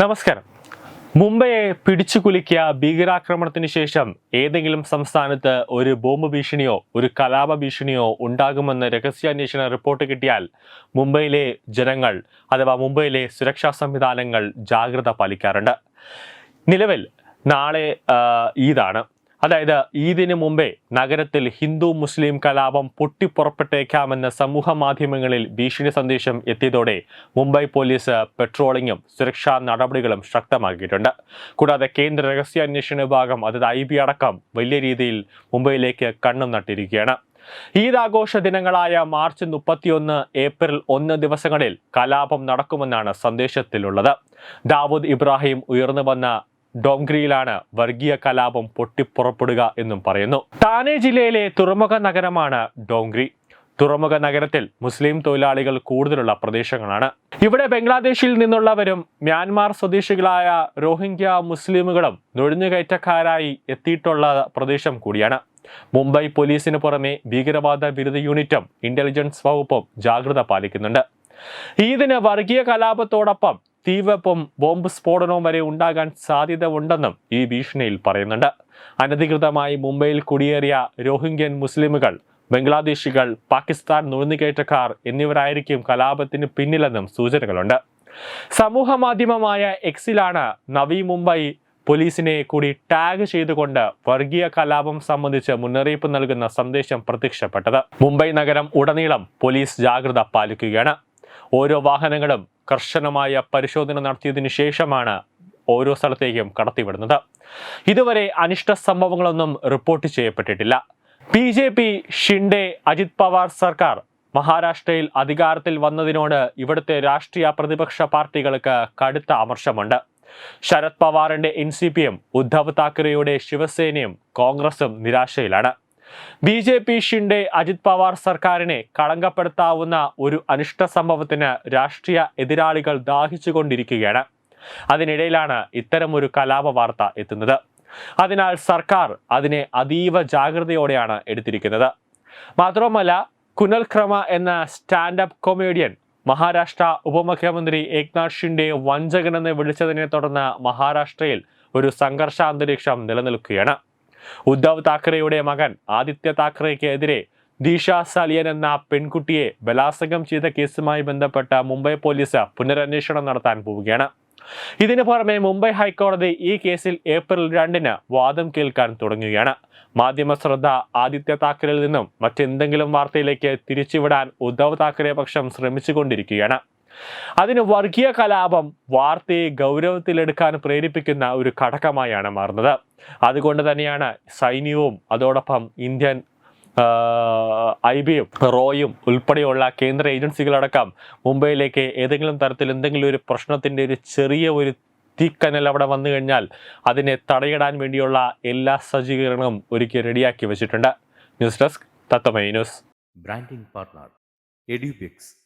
നമസ്കാരം. മുംബൈയെ പിടിച്ചു കുലുക്കിയ ഭീകരാക്രമണത്തിന് ശേഷം ഏതെങ്കിലും സംസ്ഥാനത്ത് ഒരു ബോംബ് ഭീഷണിയോ ഒരു കലാപ ഭീഷണിയോ ഉണ്ടാകുമെന്ന് രഹസ്യാന്വേഷണ റിപ്പോർട്ട് കിട്ടിയാൽ മുംബൈയിലെ ജനങ്ങൾ അഥവാ മുംബൈയിലെ സുരക്ഷാ സംവിധാനങ്ങൾ ജാഗ്രത പാലിക്കാറുണ്ട്. നിലവിൽ നാളെ ഈദാണ് അതായത് ഈദിന് മുമ്പേ നഗരത്തിൽ ഹിന്ദു മുസ്ലിം കലാപം പൊട്ടിപ്പുറപ്പെട്ടേക്കാമെന്ന സമൂഹ മാധ്യമങ്ങളിൽ ഭീഷണി സന്ദേശം എത്തിയതോടെ മുംബൈ പോലീസ് പെട്രോളിങ്ങും സുരക്ഷാ നടപടികളും ശക്തമാക്കിയിട്ടുണ്ട്. കൂടാതെ കേന്ദ്ര രഹസ്യാന്വേഷണ വിഭാഗം അതായത് ഐ ബി അടക്കം വലിയ രീതിയിൽ മുംബൈയിലേക്ക് കണ്ണും നട്ടിരിക്കുകയാണ്. ഈദ് ആഘോഷ ദിനങ്ങളായ മാർച്ച് മുപ്പത്തിയൊന്ന് ഏപ്രിൽ ഒന്ന് ദിവസങ്ങളിൽ കലാപം നടക്കുമെന്നാണ് സന്ദേശത്തിലുള്ളത്. ദാവൂദ് ഇബ്രാഹിം ഉയർന്നു വന്ന ഡോംഗ്രിയിലാണ് വർഗീയ കലാപം പൊട്ടിപ്പുറപ്പെടുക എന്നും പറയുന്നു. താനെ ജില്ലയിലെ തുറമുഖ നഗരമാണ് ഡോംഗ്രി തുറമുഖ നഗരത്തിൽ മുസ്ലിം തൊഴിലാളികൾ കൂടുതലുള്ള പ്രദേശങ്ങളാണ്. ഇവിടെ ബംഗ്ലാദേശിൽ നിന്നുള്ളവരും മ്യാൻമാർ സ്വദേശികളായ റോഹിംഗ്യ മുസ്ലിമുകളും നുഴഞ്ഞുകയറ്റക്കാരായി എത്തിയിട്ടുള്ള പ്രദേശം കൂടിയാണ്. മുംബൈ പോലീസിന് പുറമെ ഭീകരവാദ വിരുദ്ധ യൂണിറ്റും ഇന്റലിജൻസ് വകുപ്പും ജാഗ്രത പാലിക്കുന്നുണ്ട്. ഈദിന് വർഗീയ കലാപത്തോടൊപ്പം തീവെപ്പും ബോംബ് സ്ഫോടനവും വരെ ഉണ്ടാകാൻ സാധ്യത ഉണ്ടെന്നും ഈ ഭീഷണിയിൽ പറയുന്നുണ്ട്. അനധികൃതമായി മുംബൈയിൽ കുടിയേറിയ രോഹിംഗ്യൻ മുസ്ലിമുകൾ ബംഗ്ലാദേശികൾ പാകിസ്ഥാൻ നുഴഞ്ഞുകയറ്റക്കാർ എന്നിവരായിരിക്കും കലാപത്തിന് പിന്നിലെന്നും സൂചനകളുണ്ട്. സമൂഹ മാധ്യമമായ എക്സിലാണ് നവി മുംബൈ പോലീസിനെ കൂടി ടാഗ് ചെയ്തുകൊണ്ട് വർഗീയ കലാപം സംബന്ധിച്ച് മുന്നറിയിപ്പ് നൽകുന്ന സന്ദേശം പ്രത്യക്ഷപ്പെട്ടത്. മുംബൈ നഗരം ഉടനീളം പോലീസ് ജാഗ്രത പാലിക്കുകയാണ്. ഓരോ വാഹനങ്ങളും കർശനമായ പരിശോധന നടത്തിയതിനു ശേഷമാണ് ഓരോ സ്ഥലത്തേക്കും കടത്തിവിടുന്നത്. ഇതുവരെ അനിഷ്ട സംഭവങ്ങളൊന്നും റിപ്പോർട്ട് ചെയ്യപ്പെട്ടിട്ടില്ല. B J P Shinde Ajit Pawar സർക്കാർ മഹാരാഷ്ട്രയിൽ അധികാരത്തിൽ വന്നതിനോട് ഇവിടുത്തെ രാഷ്ട്രീയ പ്രതിപക്ഷ പാർട്ടികൾക്ക് കടുത്ത അമർശമുണ്ട് ശരത് പവാറിന്റെ എൻ സി പിയും ഉദ്ധവ് താക്കറെയുടെ ശിവസേനയും കോൺഗ്രസും നിരാശയിലാണ്. B J P Shinde Ajit Pawar സർക്കാരിനെ കളങ്കപ്പെടുത്താവുന്ന ഒരു അനിഷ്ട സംഭവത്തിന് രാഷ്ട്രീയ എതിരാളികൾ ദാഹിച്ചുകൊണ്ടിരിക്കുകയാണ്. അതിനിടയിലാണ് ഇത്തരമൊരു കലാപ വാർത്ത എത്തുന്നത്. അതിനാൽ സർക്കാർ അതിനെ അതീവ ജാഗ്രതയോടെയാണ് എടുത്തിരിക്കുന്നത്. മാത്രവുമല്ല കുനൽ ക്രമ എന്ന സ്റ്റാൻഡപ്പ് കൊമേഡിയൻ മഹാരാഷ്ട്ര ഉപമുഖ്യമന്ത്രി ഏക്നാഥ് ഷിൻഡെ വഞ്ചകനെന്ന് വിളിച്ചതിനെ തുടർന്ന് മഹാരാഷ്ട്രയിൽ ഒരു സംഘർഷാന്തരീക്ഷം നിലനിൽക്കുകയാണ്. ഉദ്ധവ് താക്കറെയുടെ മകൻ ആദിത്യ താക്കറെക്കെതിരെ ദീഷ സലിയൻ എന്ന പെൺകുട്ടിയെ ബലാത്സംഗം ചെയ്ത കേസുമായി ബന്ധപ്പെട്ട മുംബൈ പോലീസ് പുനരന്വേഷണം നടത്താൻ പോവുകയാണ്. ഇതിനു പുറമെ മുംബൈ ഹൈക്കോടതി ഈ കേസിൽ ഏപ്രിൽ രണ്ടിന് വാദം കേൾക്കാൻ തുടങ്ങുകയാണ്. മാധ്യമ ശ്രദ്ധ ആദിത്യ താക്കറയിൽ നിന്നും മറ്റെന്തെങ്കിലും വാർത്തയിലേക്ക് തിരിച്ചുവിടാൻ ഉദ്ധവ് താക്കറെ പക്ഷം ശ്രമിച്ചുകൊണ്ടിരിക്കുകയാണ്. അതിന് വർഗീയ കലാപം വാർത്തയെ ഗൗരവത്തിലെടുക്കാൻ പ്രേരിപ്പിക്കുന്ന ഒരു ഘടകമായാണ് മാറുന്നത്. അതുകൊണ്ട് തന്നെയാണ് സൈന്യവും അതോടൊപ്പം ഇന്ത്യൻ ഐ ബിയും റോയും ഉൾപ്പെടെയുള്ള കേന്ദ്ര ഏജൻസികളടക്കം മുംബൈയിലേക്ക് ഏതെങ്കിലും തരത്തിൽ എന്തെങ്കിലും ഒരു പ്രശ്നത്തിന്റെ ഒരു ചെറിയ ഒരു തീക്കനൽ അവിടെ വന്നു കഴിഞ്ഞാൽ അതിനെ തടയിടാൻ വേണ്ടിയുള്ള എല്ലാ സജ്ജീകരണവും ഒരുക്കി റെഡിയാക്കി വെച്ചിട്ടുണ്ട്. News desk Tatwamayi news. Branding partner Edubix.